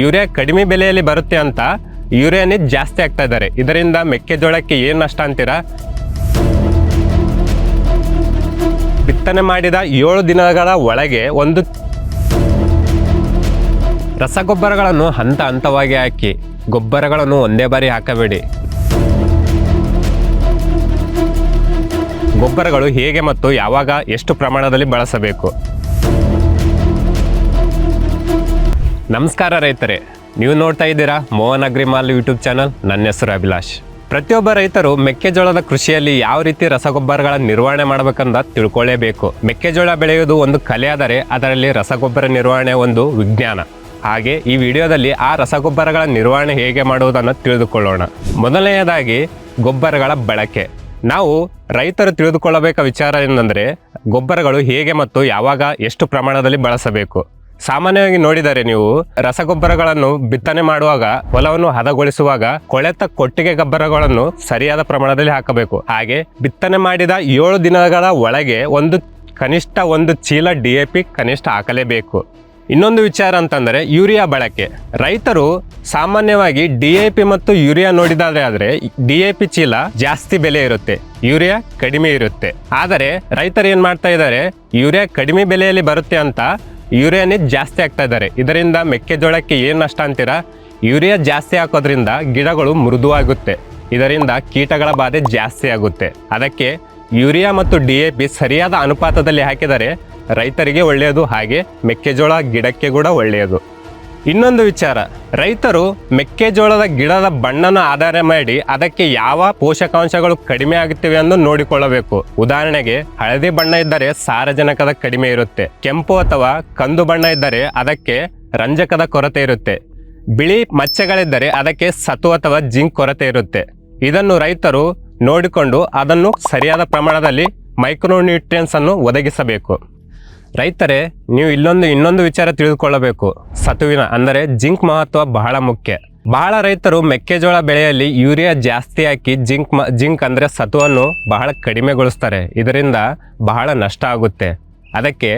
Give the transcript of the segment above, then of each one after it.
Urea ಕಡಿಮೆ ಬೆಲೆಯಲ್ಲಿ ಬರುತ್ತೆ ಅಂತ ಯೂರಿಯಾನೇ ಜಾಸ್ತಿ ಆಗ್ತಾ ಇದ್ದಾರೆ. ಇದರಿಂದ ಮೆಕ್ಕೆಜೋಳಕ್ಕೆ ಏನು ನಷ್ಟ ಅಂತೀರಾ? ಬಿತ್ತನೆ ಮಾಡಿದ ಏಳು ದಿನಗಳ ಒಳಗೆ ಒಂದು ರಸಗೊಬ್ಬರಗಳನ್ನು ಹಂತ ಹಂತವಾಗಿ ಹಾಕಿ, ಗೊಬ್ಬರಗಳನ್ನು ಒಂದೇ ಬಾರಿ ಹಾಕಬೇಡಿ. ಗೊಬ್ಬರಗಳು ಹೇಗೆ ಮತ್ತು ಯಾವಾಗ ಎಷ್ಟು ಪ್ರಮಾಣದಲ್ಲಿ ಬಳಸಬೇಕು? ನಮಸ್ಕಾರ ರೈತರೇ. ನೀವು ನೋಡ್ತಾ ಇದ್ದೀರಾ ಮೋಹನ್ ಅಗ್ರಿಮಾಲ್ ಯೂಟ್ಯೂಬ್ ಚಾನಲ್. ನನ್ನ ಹೆಸರು ಅಭಿಲಾಷ್. ಪ್ರತಿಯೊಬ್ಬ ರೈತರು ಮೆಕ್ಕೆಜೋಳದ ಕೃಷಿಯಲ್ಲಿ ಯಾವ ರೀತಿ ರಸಗೊಬ್ಬರಗಳ ನಿರ್ವಹಣೆ ಮಾಡಬೇಕಂತ ತಿಳ್ಕೊಳ್ಳೇಬೇಕು ಮೆಕ್ಕೆಜೋಳ ಬೆಳೆಯುವುದು ಒಂದು ಕಲೆ ಆದರೆ ಅದರಲ್ಲಿ ರಸಗೊಬ್ಬರ ನಿರ್ವಹಣೆ ಒಂದು ವಿಜ್ಞಾನ. ಹಾಗೆ ಈ ವಿಡಿಯೋದಲ್ಲಿ ಆ ರಸಗೊಬ್ಬರಗಳ ನಿರ್ವಹಣೆ ಹೇಗೆ ಮಾಡುವುದನ್ನು ತಿಳಿದುಕೊಳ್ಳೋಣ. ಮೊದಲನೆಯದಾಗಿ ಗೊಬ್ಬರಗಳ ಬಳಕೆ. ನಾವು ರೈತರು ತಿಳಿದುಕೊಳ್ಳಬೇಕ ವಿಚಾರ ಏನಂದರೆ ಗೊಬ್ಬರಗಳು ಹೇಗೆ ಮತ್ತು ಯಾವಾಗ ಎಷ್ಟು ಪ್ರಮಾಣದಲ್ಲಿ ಬಳಸಬೇಕು. ಸಾಮಾನ್ಯವಾಗಿ ನೋಡಿದರೆ ನೀವು ರಸಗೊಬ್ಬರಗಳನ್ನು ಬಿತ್ತನೆ ಮಾಡುವಾಗ, ಹೊಲವನ್ನು ಹದಗೊಳಿಸುವಾಗ ಕೊಳೆತ ಕೊಟ್ಟಿಗೆ ಗೊಬ್ಬರಗಳನ್ನು ಸರಿಯಾದ ಪ್ರಮಾಣದಲ್ಲಿ ಹಾಕಬೇಕು. ಹಾಗೆ ಬಿತ್ತನೆ ಮಾಡಿದ ಏಳು ದಿನಗಳ ಒಳಗೆ ಒಂದು ಕನಿಷ್ಠ ಒಂದು ಚೀಲ ಡಿ ಎ ಪಿ ಕನಿಷ್ಠ ಹಾಕಲೇಬೇಕು. ಇನ್ನೊಂದು ವಿಚಾರ ಅಂತಂದರೆ ಯೂರಿಯಾ ಬಳಕೆ. ರೈತರು ಸಾಮಾನ್ಯವಾಗಿ ಡಿ ಎ ಪಿ ಮತ್ತು ಯೂರಿಯಾ ನೋಡಿದಾದ್ರೆ ಆದರೆ ಡಿ ಎ ಪಿ ಚೀಲ ಜಾಸ್ತಿ ಬೆಲೆ ಇರುತ್ತೆ, ಯೂರಿಯಾ ಕಡಿಮೆ ಇರುತ್ತೆ. ಆದರೆ ರೈತರು ಏನು ಮಾಡ್ತಾ ಇದ್ದಾರೆ, ಯೂರಿಯಾ ಕಡಿಮೆ ಬೆಲೆಯಲ್ಲಿ ಬರುತ್ತೆ ಅಂತ ಯೂರಿಯಾನೇ ಜಾಸ್ತಿ ಆಗ್ತಾ ಇದ್ದಾರೆ. ಇದರಿಂದ ಮೆಕ್ಕೆಜೋಳಕ್ಕೆ ಏನು ನಷ್ಟ ಅಂತೀರಾ? ಯೂರಿಯಾ ಜಾಸ್ತಿ ಹಾಕೋದ್ರಿಂದ ಗಿಡಗಳು ಮೃದುವಾಗುತ್ತೆ. ಇದರಿಂದ ಕೀಟಗಳ ಬಾಧೆ ಜಾಸ್ತಿ ಆಗುತ್ತೆ. ಅದಕ್ಕೆ ಯೂರಿಯಾ ಮತ್ತು ಡಿ ಎ ಪಿ ಸರಿಯಾದ ಅನುಪಾತದಲ್ಲಿ ಹಾಕಿದರೆ ರೈತರಿಗೆ ಒಳ್ಳೆಯದು, ಹಾಗೆ ಮೆಕ್ಕೆಜೋಳ ಗಿಡಕ್ಕೆ ಕೂಡ ಒಳ್ಳೆಯದು. ಇನ್ನೊಂದು ವಿಚಾರ. ರೈತರು ಮೆಕ್ಕೆಜೋಳದ ಗಿಡದ ಬಣ್ಣನ ಆಧಾರ ಮಾಡಿ ಅದಕ್ಕೆ ಯಾವ ಪೋಷಕಾಂಶಗಳು ಕಡಿಮೆ ಆಗುತ್ತಿವೆ ಎಂದು ನೋಡಿಕೊಳ್ಳಬೇಕು. ಉದಾಹರಣೆಗೆ, ಹಳದಿ ಬಣ್ಣ ಇದ್ದರೆ ಸಾರಜನಕದ ಕಡಿಮೆ ಇರುತ್ತೆ. ಕೆಂಪು ಅಥವಾ ಕಂದು ಬಣ್ಣ ಇದ್ದರೆ ಅದಕ್ಕೆ ರಂಜಕದ ಕೊರತೆ ಇರುತ್ತೆ. ಬಿಳಿ ಮಚ್ಚೆಗಳಿದ್ದರೆ ಅದಕ್ಕೆ ಸತು ಅಥವಾ ಜಿಂಕ್ ಕೊರತೆ ಇರುತ್ತೆ. ಇದನ್ನು ರೈತರು ನೋಡಿಕೊಂಡು ಅದನ್ನು ಸರಿಯಾದ ಪ್ರಮಾಣದಲ್ಲಿ ಮೈಕ್ರೋನ್ಯೂಟ್ರಿಯನ್ಸ್ ಅನ್ನು ಒದಗಿಸಬೇಕು. ರೈತರೇ, ನೀವು ಇಲ್ಲೊಂದು ಇನ್ನೊಂದು ವಿಚಾರ ತಿಳಿದುಕೊಳ್ಳಬೇಕು. ಸತುವಿನ ಅಂದರೆ ಜಿಂಕ್ ಮಹತ್ವ ಬಹಳ ಮುಖ್ಯ. ಬಹಳ ರೈತರು ಮೆಕ್ಕೆಜೋಳ ಬೆಳೆಯಲ್ಲಿ ಯೂರಿಯಾ ಜಾಸ್ತಿ ಹಾಕಿ ಜಿಂಕ್ ಮ, ಜಿಂಕ್ ಅಂದರೆ ಸತುವನ್ನು ಬಹಳ ಕಡಿಮೆಗೊಳಿಸ್ತಾರೆ. ಇದರಿಂದ ಬಹಳ ನಷ್ಟ ಆಗುತ್ತೆ. ಅದಕ್ಕೆ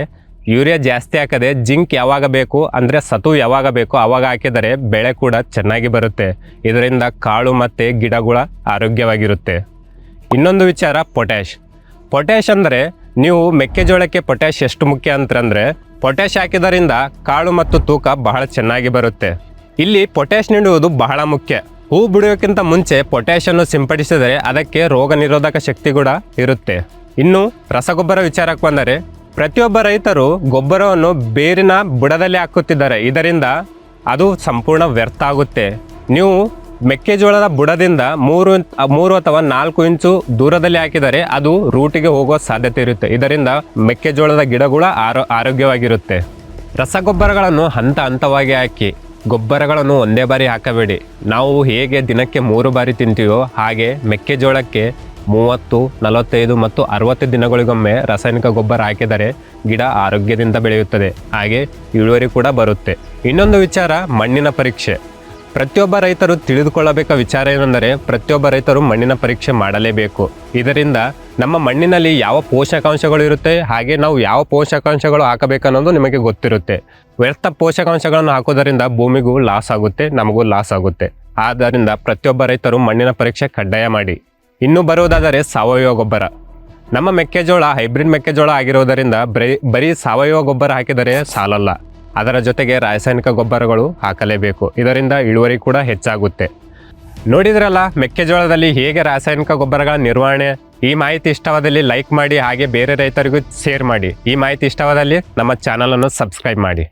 ಯೂರಿಯಾ ಜಾಸ್ತಿ ಹಾಕದೆ ಜಿಂಕ್ ಯಾವಾಗ ಬೇಕು ಅಂದರೆ ಸತು ಯಾವಾಗ ಬೇಕು ಆವಾಗ ಹಾಕಿದರೆ ಬೆಳೆ ಕೂಡ ಚೆನ್ನಾಗಿ ಬರುತ್ತೆ. ಇದರಿಂದ ಕಾಳು ಮತ್ತು ಗಿಡಗಳ ಆರೋಗ್ಯವಾಗಿರುತ್ತೆ. ಇನ್ನೊಂದು ವಿಚಾರ ಪೊಟ್ಯಾಶ್ ಪೊಟ್ಯಾಶ್ ಅಂದರೆ ನೀವು ಮೆಕ್ಕೆಜೋಳಕ್ಕೆ ಪೊಟ್ಯಾಶ್ ಎಷ್ಟು ಮುಖ್ಯ ಅಂತಂದರೆ ಪೊಟ್ಯಾಶ್ ಹಾಕಿದರಿಂದ ಕಾಳು ಮತ್ತು ತೂಕ ಬಹಳ ಚೆನ್ನಾಗಿ ಬರುತ್ತೆ. ಇಲ್ಲಿ ಪೊಟ್ಯಾಶ್ ನೀಡುವುದು ಬಹಳ ಮುಖ್ಯ. ಹೂ ಬಿಡೋಕ್ಕಿಂತ ಮುಂಚೆ ಪೊಟ್ಯಾಶ್ ಅನ್ನು ಸಿಂಪಡಿಸಿದರೆ ಅದಕ್ಕೆ ರೋಗ ನಿರೋಧಕ ಶಕ್ತಿ ಕೂಡ ಇರುತ್ತೆ. ಇನ್ನು ರಸಗೊಬ್ಬರ ವಿಚಾರಕ್ಕೆ ಬಂದರೆ, ಪ್ರತಿಯೊಬ್ಬ ರೈತರು ಗೊಬ್ಬರವನ್ನು ಬೇರಿನ ಬುಡದಲ್ಲಿ ಹಾಕುತ್ತಿದ್ದಾರೆ. ಇದರಿಂದ ಅದು ಸಂಪೂರ್ಣ ವ್ಯರ್ಥ ಆಗುತ್ತೆ. ನೀವು ಮೆಕ್ಕೆಜೋಳದ ಬುಡದಿಂದ ಮೂರು ಮೂರು ಅಥವಾ ನಾಲ್ಕು ಇಂಚು ದೂರದಲ್ಲಿ ಹಾಕಿದರೆ ಅದು ರೂಟಿಗೆ ಹೋಗುವ ಸಾಧ್ಯತೆ ಇರುತ್ತೆ. ಇದರಿಂದ ಮೆಕ್ಕೆಜೋಳದ ಗಿಡಗಳು ಆರೋ, ಆರೋಗ್ಯವಾಗಿರುತ್ತೆ. ರಸಗೊಬ್ಬರಗಳನ್ನು ಹಂತ ಹಂತವಾಗಿ ಹಾಕಿ, ಗೊಬ್ಬರಗಳನ್ನು ಒಂದೇ ಬಾರಿ ಹಾಕಬೇಡಿ. ನಾವು ಹೇಗೆ ದಿನಕ್ಕೆ ಮೂರು ಬಾರಿ ತಿಂತೀವೋ ಹಾಗೆ ಮೆಕ್ಕೆಜೋಳಕ್ಕೆ ಮೂವತ್ತು, ನಲವತ್ತೈದು ಮತ್ತು ಅರವತ್ತು ದಿನಗಳಿಗೊಮ್ಮೆ ರಾಸಾಯನಿಕ ಗೊಬ್ಬರ ಹಾಕಿದರೆ ಗಿಡ ಆರೋಗ್ಯದಿಂದ ಬೆಳೆಯುತ್ತದೆ. ಹಾಗೆ ಇಳುವರಿ ಕೂಡ ಬರುತ್ತೆ. ಇನ್ನೊಂದು ವಿಚಾರ ಮಣ್ಣಿನ ಪರೀಕ್ಷೆ. ಪ್ರತಿಯೊಬ್ಬ ರೈತರು ತಿಳಿದುಕೊಳ್ಳಬೇಕಾದ ವಿಚಾರ ಏನೆಂದರೆ ಪ್ರತಿಯೊಬ್ಬ ರೈತರು ಮಣ್ಣಿನ ಪರೀಕ್ಷೆ ಮಾಡಲೇಬೇಕು. ಇದರಿಂದ ನಮ್ಮ ಮಣ್ಣಿನಲ್ಲಿ ಯಾವ ಪೋಷಕಾಂಶಗಳು ಇರುತ್ತೆ, ಹಾಗೆ ನಾವು ಯಾವ ಪೋಷಕಾಂಶಗಳು ಹಾಕಬೇಕನ್ನೋದು ನಿಮಗೆ ಗೊತ್ತಿರುತ್ತೆ. ವ್ಯರ್ಥ ಪೋಷಕಾಂಶಗಳನ್ನು ಹಾಕೋದರಿಂದ ಭೂಮಿಗೂ ಲಾಸ್ ಆಗುತ್ತೆ, ನಮಗೂ ಲಾಸ್ ಆಗುತ್ತೆ. ಆದ್ದರಿಂದ ಪ್ರತಿಯೊಬ್ಬ ರೈತರು ಮಣ್ಣಿನ ಪರೀಕ್ಷೆ ಕಡ್ಡಾಯ ಮಾಡಿ. ಇನ್ನು ಬರುವುದಾದರೆ ಸಾವಯವ ಗೊಬ್ಬರ. ನಮ್ಮ ಮೆಕ್ಕೆಜೋಳ ಹೈಬ್ರಿಡ್ ಮೆಕ್ಕೆಜೋಳ ಆಗಿರುವುದರಿಂದ ಬರೀ ಬರೀ ಸಾವಯವ ಗೊಬ್ಬರ ಹಾಕಿದರೆ ಸಾಲಲ್ಲ. ಅದರ ಜೊತೆಗೆ ರಾಸಾಯನಿಕ ಗೊಬ್ಬರಗಳು ಹಾಕಲೇಬೇಕು. ಇದರಿಂದ ಇಳುವರಿ ಕೂಡ ಹೆಚ್ಚಾಗುತ್ತೆ. ನೋಡಿದ್ರಲ್ಲ, ಮೆಕ್ಕೆಜೋಳದಲ್ಲಿ ಹೇಗೆ ರಾಸಾಯನಿಕ ಗೊಬ್ಬರಗಳ ನಿರ್ವಹಣೆ? ಈ ಮಾಹಿತಿ ಇಷ್ಟವಾದಲ್ಲಿ ಲೈಕ್ ಮಾಡಿ, ಹಾಗೆ ಬೇರೆ ರೈತರಿಗೂ ಶೇರ್ ಮಾಡಿ. ಈ ಮಾಹಿತಿ ಇಷ್ಟವಾದಲ್ಲಿ ನಮ್ಮ ಚಾನಲನ್ನು ಸಬ್ಸ್ಕ್ರೈಬ್ ಮಾಡಿ.